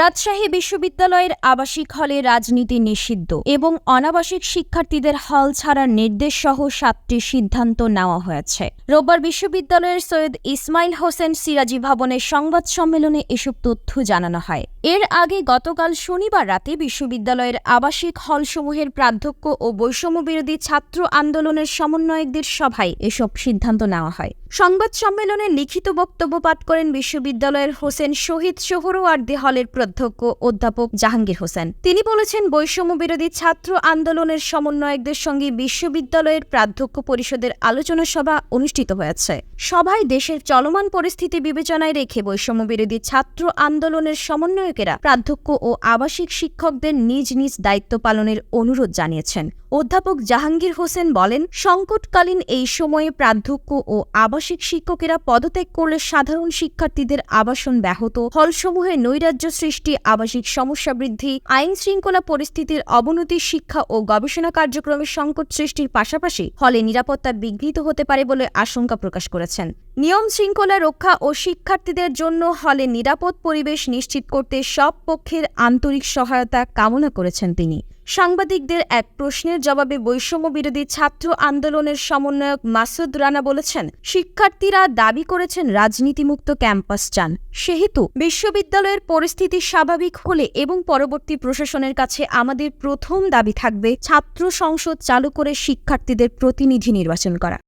রাজশাহী বিশ্ববিদ্যালয়ের আবাসিক হলে রাজনীতি নিষিদ্ধ এবং অনাবাসিক শিক্ষার্থীদের হল ছাড়ার নির্দেশ সহ সাতটি সিদ্ধান্ত নেওয়া হয়েছে। রোববার বিশ্ববিদ্যালয়ের সৈয়দ ইসমাইল হোসেন সিরাজি ভবনের সংবাদ সম্মেলনে এসব তথ্য জানানো হয়। এর আগে গতকাল শনিবার রাতে বিশ্ববিদ্যালয়ের আবাসিক হলসমূহের প্রাধ্যক্ষ ও বৈষম্য বিরোধী ছাত্র আন্দোলনের সমন্বয়কদের সভায় এসব সিদ্ধান্ত নেওয়া হয়। সংবাদ সম্মেলনে লিখিত বক্তব্য পাঠ করেন বিশ্ববিদ্যালয়ের হোসেন শহীদ সোহরওয়ার্দী হলের প্রধ্যক্ষ অধ্যাপক জাহাঙ্গীর হোসেন। তিনি বলেছেন, বৈষম্য বিরোধী ছাত্র আন্দোলনের সমন্বয়কদের সঙ্গে বিশ্ববিদ্যালয়ের প্রাধ্যক্ষ পরিষদের আলোচনা সভা অনুষ্ঠিত হয়েছে। সভায় দেশের চলমান পরিস্থিতি বিবেচনায় রেখে বৈষম্য বিরোধী ছাত্র আন্দোলনের সমন্বয়কেরা প্রাধ্যক্ষ ও আবাসিক শিক্ষকদের নিজ নিজ দায়িত্ব পালনের অনুরোধ জানিয়েছেন। অধ্যাপক জাহাঙ্গীর হোসেন বলেন, সংকটকালীন এই সময়ে প্রাধ্যক্ষ ও আবাসিক শিক্ষকেরা পদত্যাগ করলে সাধারণ শিক্ষার্থীদের আবাসন ব্যাহত। হলসমূহে নৈরাজ্য সৃষ্টি, আবাসিক সমস্যা বৃদ্ধি, আইন শৃঙ্খলা পরিস্থিতির অবনতি, শিক্ষা ও গবেষণা কার্যক্রমের সংকট সৃষ্টির পাশাপাশি হলে নিরাপত্তা বিঘ্নিত হতে পারে বলে আশঙ্কা প্রকাশ করেছেন। নিয়ম শৃঙ্খলা রক্ষা ও শিক্ষার্থীদের জন্য হলে নিরাপদ পরিবেশ নিশ্চিত করতে সব পক্ষের আন্তরিক সহায়তা কামনা করেছেন তিনি। সাংবাদিকদের এক প্রশ্নের জবাবে বৈষম্য বিরোধী ছাত্র আন্দোলনের সমন্বয়ক মাসুদ রানা বলেছেন, শিক্ষার্থীরা দাবি করেছেন রাজনীতিমুক্ত ক্যাম্পাস চান। সেহেতু বিশ্ববিদ্যালয়ের পরিস্থিতি স্বাভাবিক হলে এবং পরবর্তী প্রশাসনের কাছে আমাদের প্রথম দাবি থাকবে ছাত্র সংসদ চালু করে শিক্ষার্থীদের প্রতিনিধি নির্বাচন করা।